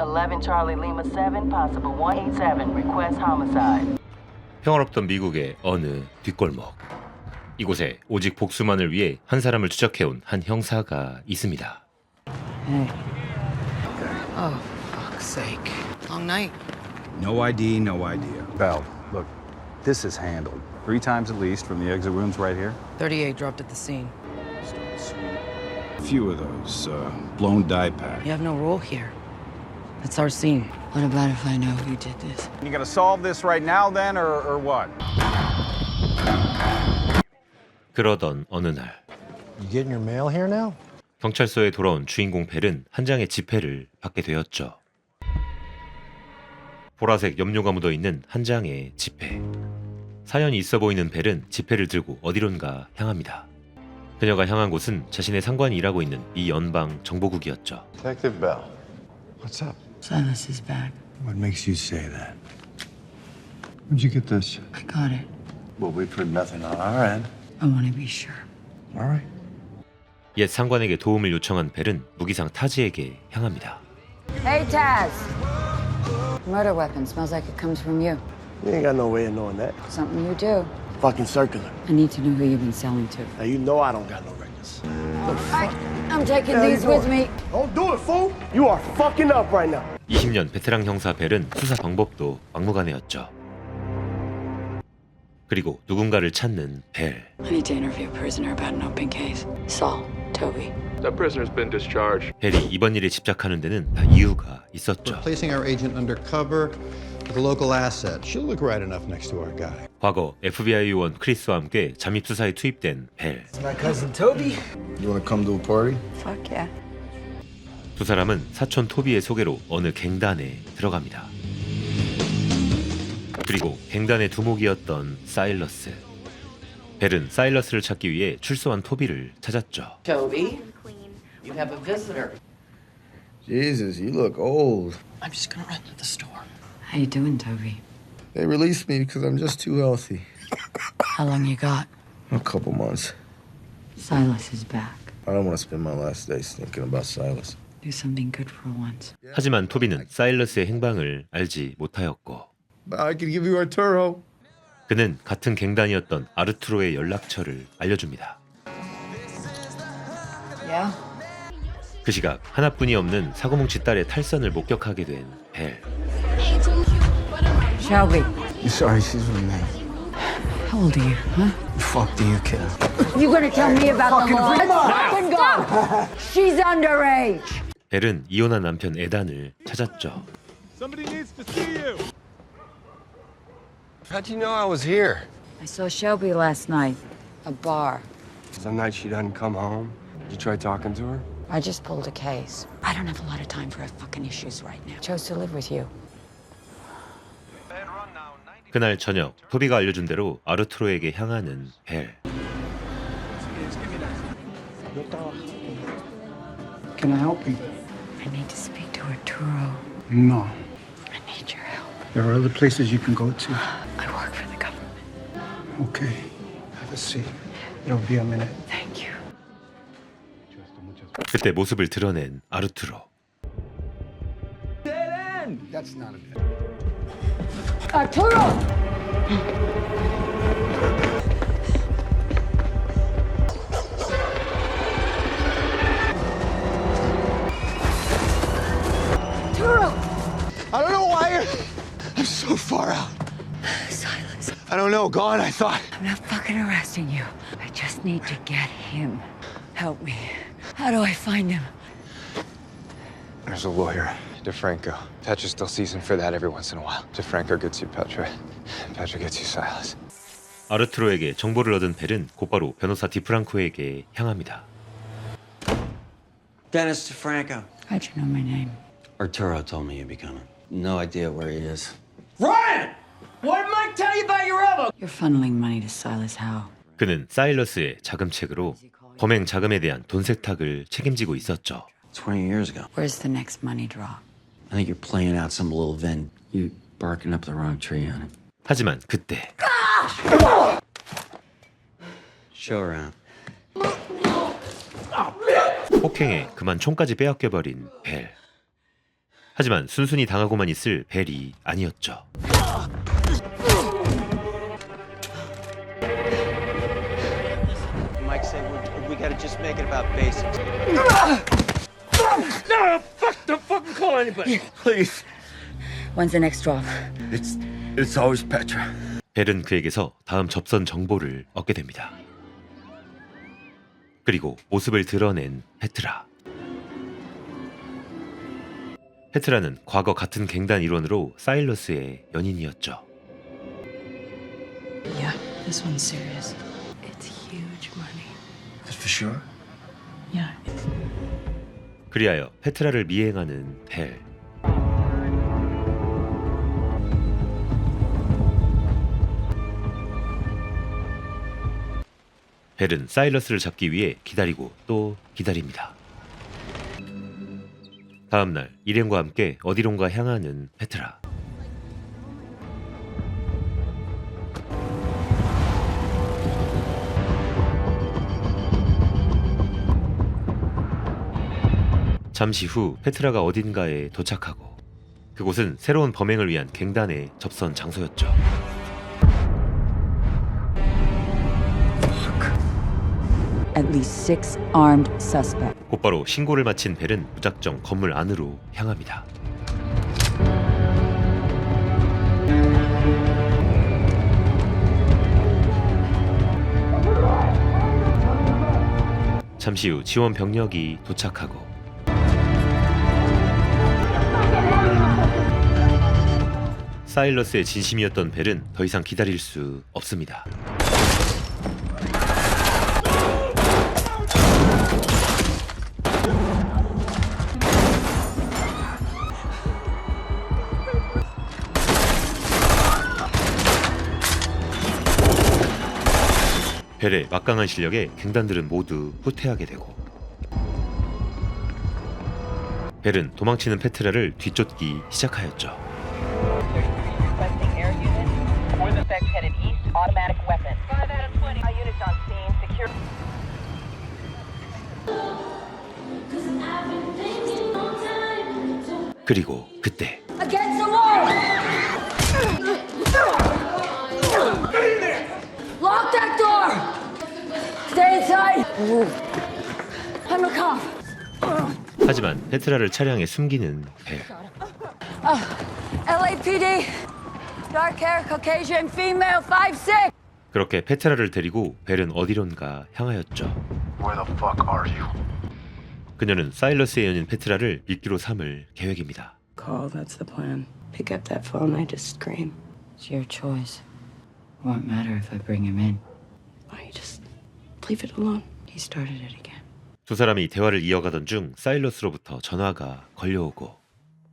11 Charlie Lima 7, possible 187, request homicide. 평화롭던 미국의 어느 뒷골목. 이곳에 오직 복수만을 위해 한 사람을 추적해온 한 형사가 있습니다. Oh, fuck's sake. Long night. No ID, no idea. Val, look, this is handled. Three times at least from the exit rooms right here. 38 dropped at the scene. A few of those uh, blown die packs. You have no role here. That's our scene. What about if I know who did this? You gonna solve this right now then, or, or what? 그러던 어느 날 You getting your mail here now? 경찰서에 돌아온 주인공 벨은 한 장의 지폐를 받게 되었죠. 보라색 염료가 묻어 있는 한 장의 지폐. 사연이 있어 보이는 벨은 지폐를 들고 어디론가 향합니다. 그녀가 향한 곳은 자신의 상관이 일하고 있는 이 연방 정보국이었죠. Detective Bell. What's up? Silas is back. What makes you say that? Where'd you get this? I got it. Well, we've heard nothing on our end. I want to be sure. All right. 옛 상관에게 도움을 요청한 벨은 무기상 타지에게 향합니다. Hey, Taz. Murder weapon smells like it comes from you. You ain't got no way of knowing that. Something you do. Fucking circular. I need to know who you've been selling to. Now you know I don't got no records. I, I'm taking Yeah, these you with are. me. Don't do it, fool. You are fucking up right now. 20년 베테랑 형사 벨은 수사 방법도 막무가내였죠. 그리고 누군가를 찾는 벨. I need to interview a prisoner about an open case. Saul, Toby. That prisoner's been discharged. 벨이 이번 일에 집착하는 데는 다 이유가 있었죠. Placing our agent undercover with a local asset. She'll look right enough next to our guy. 과거 FBI 요원 크리스와 함께 잠입 수사에 투입된 벨. My cousin Toby. You want to come to a party? Fuck yeah. 두 사람은 사촌 토비의 소개로 어느 갱단에 들어갑니다. 그리고 갱단의 두목이었던 사일러스. 벨은 사일러스를 찾기 위해 출소한 토비를 찾았죠. Toby, you have a visitor. Jesus, you look old. I'm just gonna run to the store. How you doing, Toby? They released me because I'm just too healthy. How long you got? A couple months. Silas is back. I don't want to spend my last days thinking about Silas. Do something good for once. 하지만 토비는 사일러스의 행방을 알지 못하였고 But I could give you Arturo. 그는 같은 갱단이었던 아르투로의 연락처를 알려줍니다. Yeah? 그 시각 하나뿐이 없는 사고뭉치 딸의 탈선을 목격하게 된 벨. Shelby, You sorry she's with me. how old are you, huh? Fuck do you care? You gonna tell me about the law? Fucking go! She's underage. 벨은 이혼한 남편 에단을 찾았죠. How'd you know I was here? I saw Shelby last night. A bar. Some night she doesn't come home. Did you try talking to her? I just pulled a case. I don't have a lot of time for fucking issues right now. Chose to live with you. 그날 저녁 토비가 알려준 대로 아르투로에게 향하는 벨. Can I help you? I need to speak to Arturo. No. I need your help. There are other places you can go to. I work for the government. Okay. Have a seat. It'll be a minute. Thank you. 그때 모습을 드러낸 아르투로. That's not a Arturo! Arturo! so far out. Silas, I don't know. Gone, I thought. I'm not fucking arresting you. I just need to get him. Help me. How do I find him? There's a lawyer, DeFranco. Petra still sees him for that every once in a while. DeFranco gets you Petra. Petra gets you Silas. 아르투로에게 정보를 얻은 벨은 곧바로 변호사 디프랑코에게 향합니다. Dennis DeFranco. How'd you know my name? Arturo told me you'd be coming. No idea where he is. Ryan! What did Mike tell you about your elbow? You're funneling money to Silas Howe. 그는 사일러스의 자금책으로 범행 자금에 대한 돈 세탁을 책임지고 있었죠. 20 years ago. Where's the next money draw? I think you're playing out some little Ven. You barking up the wrong tree on it. 하지만 그때 Show around. 폭행에 그만 총까지 빼앗겨버린 벨. 하지만 순순히 당하고만 있을 벨이 아니었죠. Mike said we, we gotta just make it about basics. Please. When's the next drop? It's it's always Petra. 벨은 그에게서 다음 접선 정보를 얻게 됩니다. 그리고 모습을 드러낸 페트라. 페트라는 과거 같은 갱단 일원으로 사일러스의 연인이었죠. Yeah, this one's serious. It's huge money. That's for sure. Yeah. 그리하여 페트라를 미행하는 벨. 벨은 사일러스를 잡기 위해 기다리고 또 기다립니다. 다음 날 일행과 함께 어디론가 향하는 페트라. 잠시 후 페트라가 어딘가에 도착하고 그곳은 새로운 범행을 위한 갱단의 접선 장소였죠. At least six armed suspects. 곧바로 신고를 마친 벨은 무작정 건물 안으로 향합니다. 잠시 후 지원 병력이 도착하고 사일러스의 진심이었던 벨은 더 이상 기다릴 수 없습니다. 벨의 막강한 실력에 갱단들은 모두 후퇴하게 되고 벨은 도망치는 페트라를 뒤쫓기 시작하였죠. Requesting air unit. Suspect headed east, automatic weapon. 5 out of 20. All units on scene, secure. 그리고 그때 하지만 페트라를 차량에 숨기는 벨. LAPD. Dark hair, Caucasian, female, 5'6". 그렇게 페트라를 데리고 벨은 어디론가 향하였죠. Where the fuck are you? 그녀는 사일러스의 연인 페트라를 미끼로 삼을 계획입니다. Call, that's the plan. Pick up that phone, I just scream. It's your choice. Won't matter if I bring him in. Why don't you just leave it alone? He started it again. 두 사람이 대화를 이어가던 중 사일러스로부터 전화가 걸려오고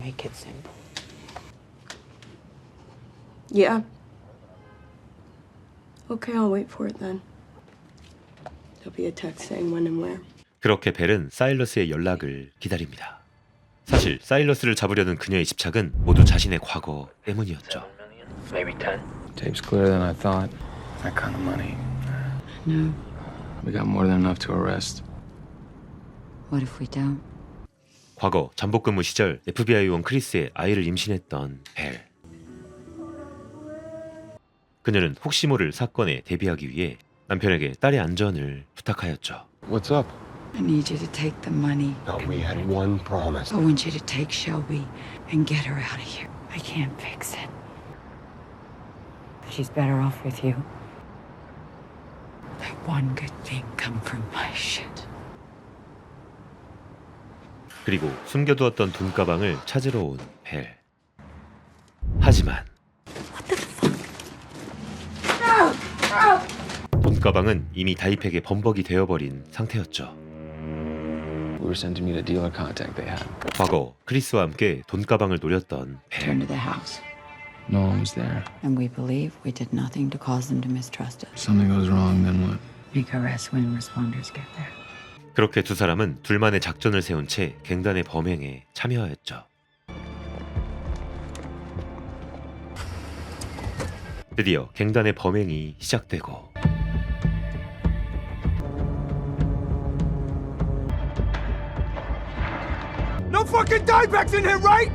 Make it simple. Yeah. Okay, I'll wait for it then. There'll be a text saying when and where. 그렇게 벨은 사일러스의 연락을 기다립니다. 사실 사일러스를 잡으려는 그녀의 집착은 모두 자신의 과거 때문이었죠. Maybe ten. Tape's clearer than I thought. That kind of money. No. We got more than enough to arrest. What if we don't? 과거 잠복 근무 시절 FBI 요원 크리스의 아이를 임신했던 벨. 그녀는 혹시 모를 사건에 대비하기 위해 남편에게 딸의 안전을 부탁하였죠. What's up? I need you to take the money. No, we had one promise. I want you to take Shelby and get her out of here. I can't fix it. She's better off with you. Let one good thing come from my shit. 그리고 숨겨두었던 돈 가방을 찾으러 온 벨. 하지만 돈 가방은 이미 다이팩에 범벅이 되어버린 상태였죠. We were sent to meet a dealer contact they had. 과거 크리스와 함께 돈 가방을 노렸던 Turn 벨. to the house. No one was there. And we believe we did nothing to cause them to mistrust us. Something goes wrong, then what? Make arrests when responders get there. 그렇게 두 사람은 둘만의 작전을 세운 채 갱단의 범행에 참여하였죠. 드디어 갱단의 범행이 시작되고 No fucking diebacks in here, right?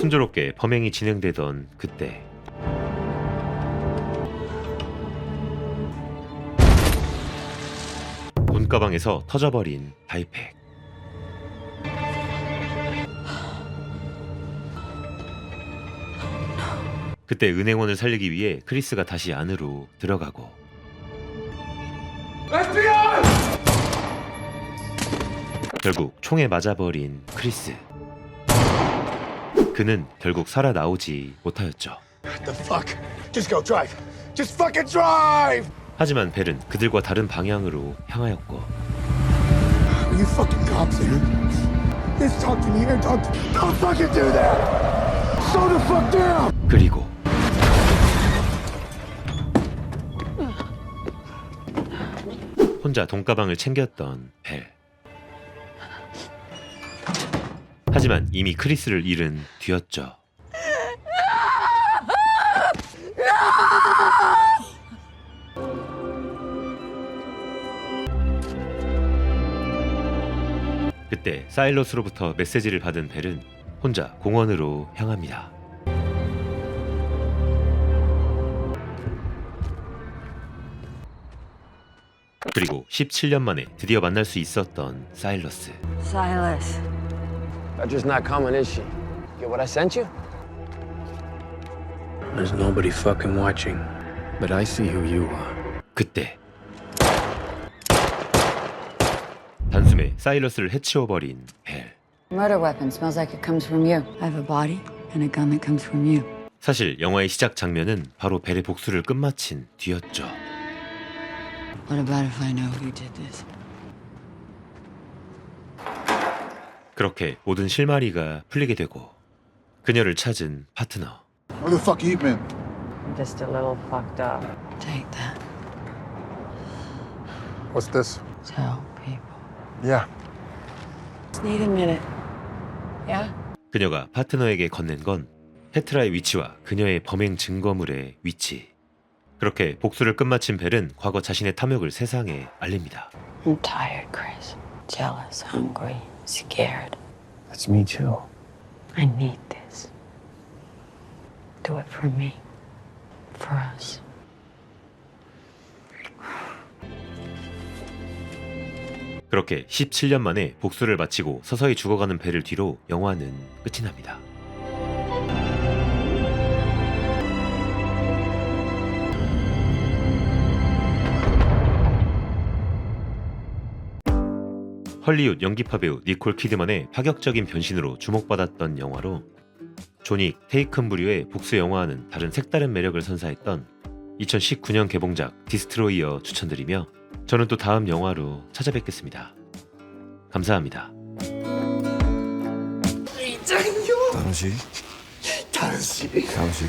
순조롭게 범행이 진행되던 그때. 돈가방에서 터져버린 다이팩. 그때 은행원을 살리기 위해 크리스가 다시 안으로 들어가고. 결국 총에 맞아버린 크리스 그는 결국 살아나오지 못하였죠 the fuck? Just go drive. Just fucking drive! 하지만 벨은 그들과 다른 방향으로 향하였고 Are you fucking cops here? Just talk to me here. Talk to Don't fucking do that! Slow the fuck down! 그리고 혼자 돈가방을 챙겼던 벨. 하지만 이미 크리스를 잃은 뒤였죠. 그때 사일러스로부터 메시지를 받은 벨은 혼자 공원으로 향합니다. 그리고 17년 만에 드디어 만날 수 있었던 사일러스. Silas. Petra's not coming, is she? Get what I sent you? There's nobody fucking watching. But I see who you are. 그때 단숨에 사일러스를 해치워버린 벨. Murder weapon smells like it comes from you. I have a body and a gun that comes from you. 사실 영화의 시작 장면은 바로 벨의 복수를 끝마친 뒤였죠. What about if I know who did this? 그렇게 모든 실마리가 풀리게 되고 그녀를 찾은 파트너. Where the fuck you been? I'm just a little fucked up. Take that. What's this? Tell people. Yeah. Just need a minute. Yeah? 그녀가 파트너에게 건넨 건 페트라의 위치와 그녀의 범행 증거물의 위치. 그렇게 복수를 끝마친 벨은 과거 자신의 탐욕을 세상에 알립니다. I'm tired, Chris. Jealous, hungry, scared. That's me too. I need this. Do it for me. For us. 그렇게 17년 만에 복수를 마치고 서서히 죽어가는 벨을 뒤로 영화는 끝이 납니다. 헐리우드 연기파 배우 니콜 키드만의 파격적인 변신으로 주목받았던 영화로 조닉, 테이큰 부류의 복수 영화와는 다른 색다른 매력을 선사했던 2019년 개봉작 디스트로이어 추천드리며 저는 또 다음 영화로 찾아뵙겠습니다. 감사합니다. 씨. 다른 씨.